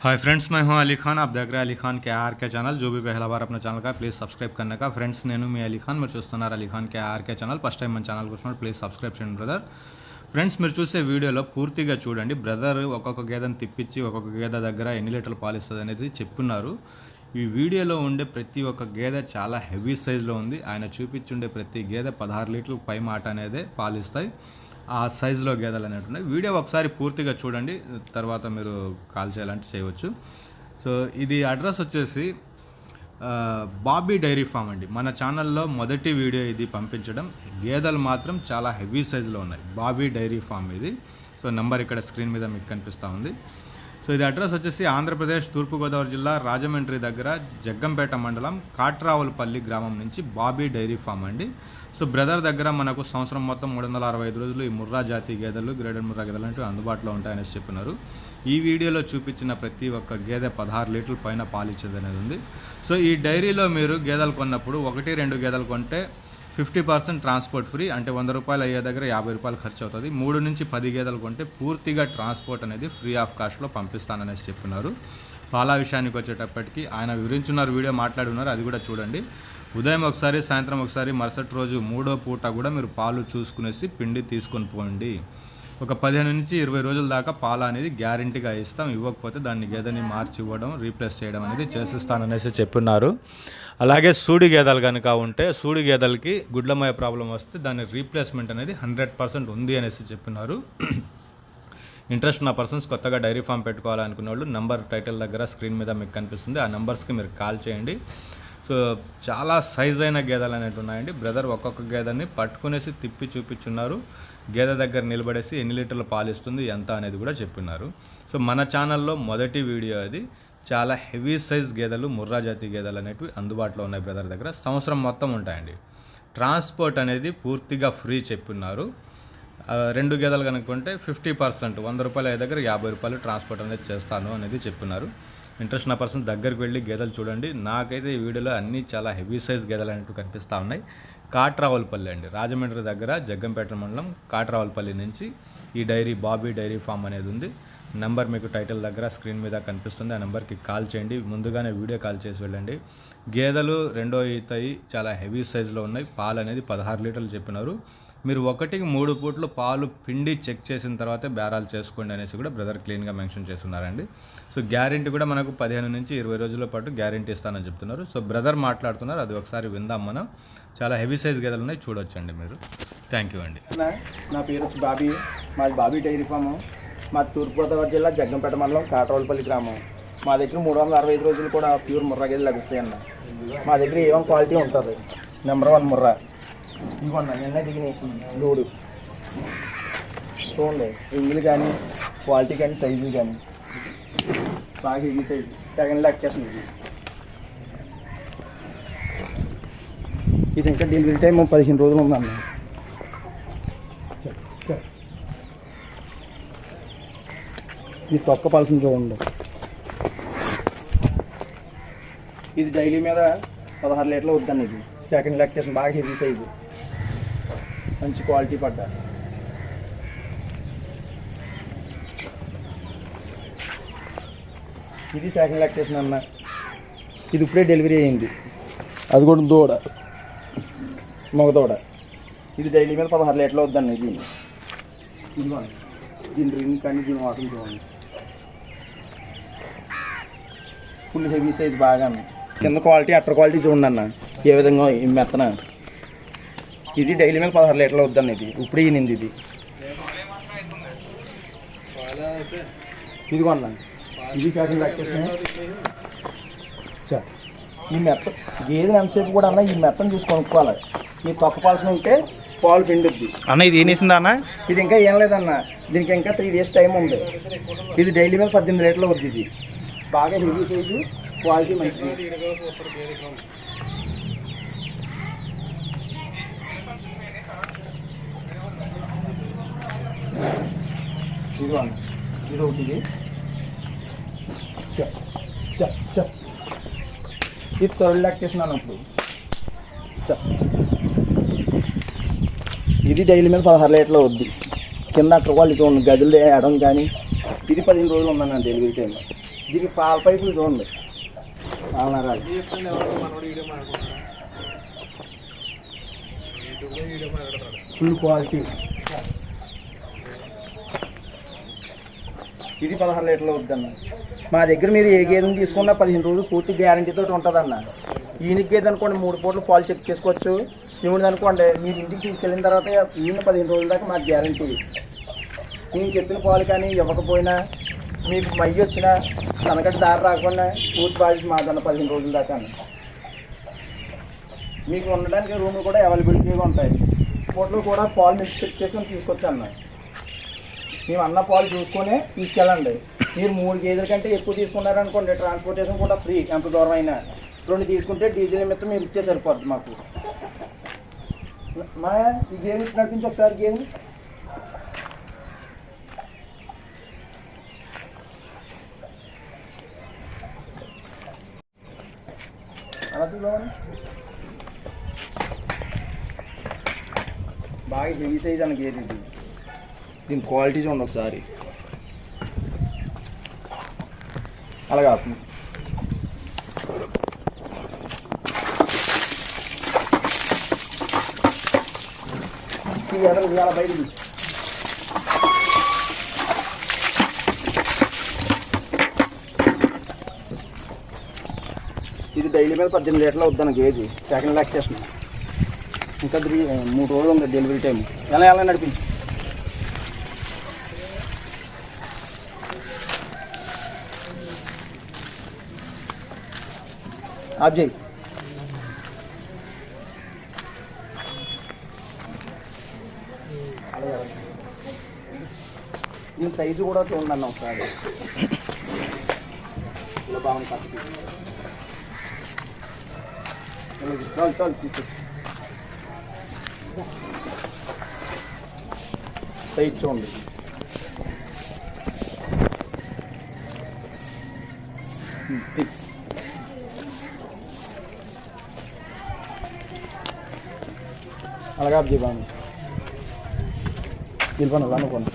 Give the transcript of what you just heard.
Hi friends मैं हूं अली खान आप देख रहे हैं अली खान के आर के चैनल जो भी पहला बार अपना ఛానల్ का ప్లీజ్ సబ్స్క్రైబ్ करने का ఫ్రెండ్స్ నేను మీ అలీ ఖాన్ మీరు చూస్తున్నారు Ali Khan K R K channel first time మన ఛానల్ వచ్చినప్పుడు ప్లీజ్ సబ్స్క్రైబ్ చేయండి బ్రదర్ ఫ్రెండ్స్ మీరు చూసే వీడియోలో పూర్తిగా చూడండి బ్రదర్ ఒక్కొక్క గేదెని తిప్పించి ఒక్కొక్క గేదె దగ్గర ఎన్ని లీటర్లు పాలిస్తుంది అనేది చెప్పున్నారు ఈ వీడియోలో ఉండే ప్రతి ఒక్క గేదె చాలా హెవీ సైజులో ఉంది ఆయన చూపించుండే ప్రతి గేదె పదహారు లీటర్లు పై మాట అనేదే పాలిస్తాయి ఆ సైజులో గేదెలు అనేవి ఉన్నాయి వీడియో ఒకసారి పూర్తిగా చూడండి తర్వాత మీరు కాల్ చేయాలంటే చేయవచ్చు. సో ఇది అడ్రస్ వచ్చేసి బాబీ డైరీ ఫామ్ అండి. మన ఛానల్లో మొదటి వీడియో ఇది పంపించడం. గేదెలు మాత్రం చాలా హెవీ సైజులో ఉన్నాయి. బాబీ డైరీ ఫామ్ ఇది. సో నెంబర్ ఇక్కడ స్క్రీన్ మీద మీకు కనిపిస్తూ ఉంది. సో ఇది అడ్రస్ వచ్చేసి ఆంధ్రప్రదేశ్ తూర్పుగోదావరి జిల్లా రాజమండ్రి దగ్గర జగ్గంపేట మండలం కాట్రావులపల్లి గ్రామం నుంచి బాబీ డైరీ ఫామ్ అండి. సో బ్రదర్ దగ్గర మనకు సంవత్సరం మొత్తం మూడు వందల అరవై ఐదు రోజులు ఈ ముర్రా జాతి గేదెలు గ్రేడెడ్ ముర్రా గేదెలు అంటూ అందుబాటులో ఉంటాయనేసి చెప్పినారు. ఈ వీడియోలో చూపించిన ప్రతి ఒక్క గేదె పదహారు లీటర్ల పైన పాలిచ్చేది అనేది ఉంది. సో ఈ డైరీలో మీరు గేదెలు కొన్నప్పుడు ఒకటి రెండు గేదెలు కొంటే ఫిఫ్టీ పర్సెంట్ ట్రాన్స్పోర్ట్ ఫ్రీ అంటే వంద రూపాయలు అయ్యే దగ్గర యాభై రూపాయలు ఖర్చు అవుతుంది. మూడు నుంచి పది గేదెలు కొంటే పూర్తిగా ట్రాన్స్పోర్ట్ అనేది ఫ్రీ ఆఫ్ కాస్ట్లో పంపిస్తాననేసి చెప్పినారు పాల విషయానికి వచ్చేటప్పటికి ఆయన వివరించున్నారు వీడియో మాట్లాడున్నారు అది కూడా చూడండి. ఉదయం ఒకసారి సాయంత్రం ఒకసారి మరుసటి రోజు మూడో పూట కూడా మీరు పాలు చూసుకునేసి పిండి తీసుకొని పోండి. ఒక పదిహేను నుంచి ఇరవై రోజుల దాకా పాల అనేది గ్యారంటీగా ఇస్తాం. ఇవ్వకపోతే దాన్ని గేదెని మార్చి ఇవ్వడం రీప్లేస్ చేయడం అనేది చేసిస్తాననేసి చెప్పున్నారు. అలాగే సూడి గేదెలు కనుక ఉంటే సూడి గేదెలకి గుడ్లమయ ప్రాబ్లం వస్తే దాని రీప్లేస్మెంట్ అనేది హండ్రెడ్ పర్సెంట్ ఉంది అనేసి చెప్పినారు. ఇంట్రెస్ట్ ఉన్న పర్సన్స్ కొత్తగా డైరీ ఫామ్ పెట్టుకోవాలనుకున్న వాళ్ళు నంబర్ టైటిల్ దగ్గర స్క్రీన్ మీద మీకు కనిపిస్తుంది. ఆ నెంబర్స్కి మీరు కాల్ చేయండి. సో చాలా సైజ్ అయిన గేదెలు అనేవి ఉన్నాయండి. బ్రదర్ ఒక్కొక్క గేదెని పట్టుకునేసి తిప్పి చూపించున్నారు. గేదె దగ్గర నిలబడేసి ఎన్ని లీటర్లు పాలిస్తుంది ఎంత అనేది కూడా చెప్పినారు. సో మన ఛానల్లో మొదటి వీడియో అది. చాలా హెవీ సైజ్ గేదెలు ముర్రా జాతి గేదెలు అనేటివి అందుబాటులో ఉన్నాయి బ్రదర్ దగ్గర. సంవత్సరం మొత్తం ఉంటాయండి. ట్రాన్స్పోర్ట్ అనేది పూర్తిగా ఫ్రీ చెప్పిన్నారు. రెండు గేదెలు కనుక్కుంటే ఫిఫ్టీ పర్సెంట్ వంద రూపాయల అయ్యే దగ్గర యాభై రూపాయలు ట్రాన్స్పోర్ట్ అనేది చేస్తాను అనేది చెప్పున్నారు. ఇంట్రెస్ట్ ఉన్న పర్సన్ దగ్గరికి వెళ్ళి గేదెలు చూడండి. నాకైతే ఈ వీడియోలో అన్నీ చాలా హెవీ సైజ్ గేదెలు అనేవి కనిపిస్తూ ఉన్నాయి. కాట్రావల్పల్లి అండి. రాజమండ్రి దగ్గర జగ్గంపేట మండలం కాట్రావల్పల్లి నుంచి ఈ డైరీ బాబీ డైరీ ఫామ్ అనేది ఉంది. నెంబర్ మీకు టైటిల్ దగ్గర స్క్రీన్ మీద కనిపిస్తుంది. ఆ నెంబర్కి కాల్ చేయండి. ముందుగానే వీడియో కాల్ చేసి వెళ్ళండి. గేదెలు రెండో ఈతయి చాలా హెవీ సైజులో ఉన్నాయి. పాలు అనేది పదహారు లీటర్లు చెప్పినారు. మీరు ఒకటికి మూడు పూట్లు పాలు పిండి చెక్ చేసిన తర్వాతే బేరాలు చేసుకోండి అనేసి కూడా బ్రదర్ క్లీన్గా మెన్షన్ చేస్తున్నారండి. సో గ్యారంటీ కూడా మనకు పదిహేను నుంచి ఇరవై రోజుల పాటు గ్యారంటీ ఇస్తానని చెప్తున్నారు. సో బ్రదర్ మాట్లాడుతున్నారు. అది ఒకసారి విందాం మనం. చాలా హెవీ సైజ్ గేదెలు ఉన్నాయి. చూడొచ్చండి మీరు. థ్యాంక్ యూ అండి. నా నా పేరు వచ్చి బాబీ. మాది బాబీ డైరీ ఫాము. మా తూర్పుగోదావరి జిల్లా జగ్గంపేట మండలం కాటరోలపల్లి గ్రామం. మా దగ్గర మూడు వందల అరవై ఐదు రోజులు కూడా ప్యూర్ ముర్రా గేదెలు లభిస్తాయి అన్న. మా దగ్గర ఏమో క్వాలిటీ ఉంటుంది? Number one Murrah. ఇదిగోండి నిన్న దిగినాయి. లోడు. చూడండి ఇంగులు కానీ క్వాలిటీ కానీ సైజులు కానీ బాగా హెవీ సైజు. సెకండ్ లెక్కేస్తుంది ఇది. ఇది ఇంకా డెలివరీ టైం పదిహేను రోజులు ఉందన్న. ఇది తొక్క పలసం చూడండి. ఇది డైలీ మీద పదహారు లీటర్లు వద్దండి ఇది. సెకండ్ లెక్కేషన్ బాగా హెవీ సైజు మంచి క్వాలిటీ పడ్డా. ఇది సెకండ్ లెక్కేషన్ అన్న. ఇది ఇప్పుడే డెలివరీ అయింది అది కూడా దూడ. మగ దూడ ఇది డైలీ మీద పదహారు లీటర్లు వద్దండి ఇది. ఇదిగోండి. దీని రింగ్ కానీ దీని వాటర్ చూడండి. ఫుల్ హెవీ సైజ్ బాగా కింద క్వాలిటీ అట్టర్ క్వాలిటీ చూడండి అన్న. ఏ విధంగా ఈ మెత్తన? ఇది డైలీ మీద పదహారు లీటర్లు వద్దండి ఇది. ఇప్పుడు ఈనింది ఇది. ఇదిగో అన్న. ఇది లెక్కేసిన చా. ఈ మెత్త గేదెలు ఎంతసేపు కూడా అన్న ఈ మెత్తను చూసి కొనుక్కోవాలి. ఈ తొక్క పాల్సిన ఉంటే పాలు పిండుద్ది. అన్న ఇది ఏనేసిందా అన్న? ఇది ఇంకా ఏం లేదన్న. దీనికి ఇంకా త్రీ డేస్ టైం ఉంది. ఇది డైలీ మీద పద్దెనిమిది రేట్లు వద్దు ఇది. బాగా హెవీ సైజు క్వాలిటీ మంచిది. ఇది అన్న ఇది. ఒకటి ఇది చెప్ చెప్. ఇది థర్డ్ లెక్కేసినాను అప్పుడు. ఇది డైలీ మీద పదహారు లీటర్లు వద్ది కింద అక్కడ వాళ్ళు చూడండి గదులు వేయడం కానీ. ఇది పదిహేను రోజులు ఉందన్న డెలివరీ టైంలో. దీనికి పాల పైపులు చూడండి. ఫుల్ క్వాలిటీ ఇది పదహారు లీటర్లు వద్దన్న మా దగ్గర మీరు ఏ గేదెని తీసుకున్నా పదిహేను రోజులు పూర్తి గ్యారంటీతో ఉంటుందన్న. ఈయనకి గేదె అనుకోండి మూడు పూటలు పాలు చెక్ చేసుకోవచ్చు. శివుడిది అనుకోండి మీరు ఇంటికి తీసుకెళ్ళిన తర్వాత ఈయన పదిహేను రోజుల దాకా మాకు గ్యారంటీ నేను చెప్పిన పాలు కానీ ఇవ్వకపోయినా మీకు మయ్యి వచ్చిన తనకటి దారి రాకుండా పూర్తి బాధ్యత మాదన్న పదిహేను రోజుల దాకా మీకు ఉండడానికి రూములు కూడా అవైలబిలిటీగా ఉంటాయి. ఫోటోలు కూడా పాలు మీకు చెక్ చేసుకొని తీసుకొచ్చాను మేము అన్న పాలు చూసుకొని తీసుకెళ్ళండి. మీరు మూడు కేజీల కంటే ఎక్కువ తీసుకున్నారనుకోండి ట్రాన్స్పోర్టేషన్ కూడా ఫ్రీ ఎంత దూరం అయినా. రెండు తీసుకుంటే డీజిల్ నిమిత్తం మీరు ఇచ్చే సరిపోద్ది మాకు. మా ఈ గేమ్ నడిపించి ఒకసారి గేమ్ బాగా హెవీ సైజ్ అన్న గేదె ఇది. దీని క్వాలిటీ చూడండి ఒకసారి. అలాగా ఇవాళ బయటికి ఇది డైలీ మీద పద్దెనిమిది లీటర్లు వద్దాను కేజీ సెకండ్ లాక్టేషన్ ఇంకా త్రీ మూడు రోజులు ఉంది డెలివరీ టైం ఎలా ఎలా నడిపించు? ఆఫ్ చేయి. దీని సైజు కూడా చూడండి అన్న ఒకసారి. ఇలా బాగుంది పక్కకి చాలు చాలు తీసుకో సైజ్ చూడండి ఉమ్, తీ. అలాగే అబ్జీ బాగుంది వెళ్ళిపోను అనుకోండి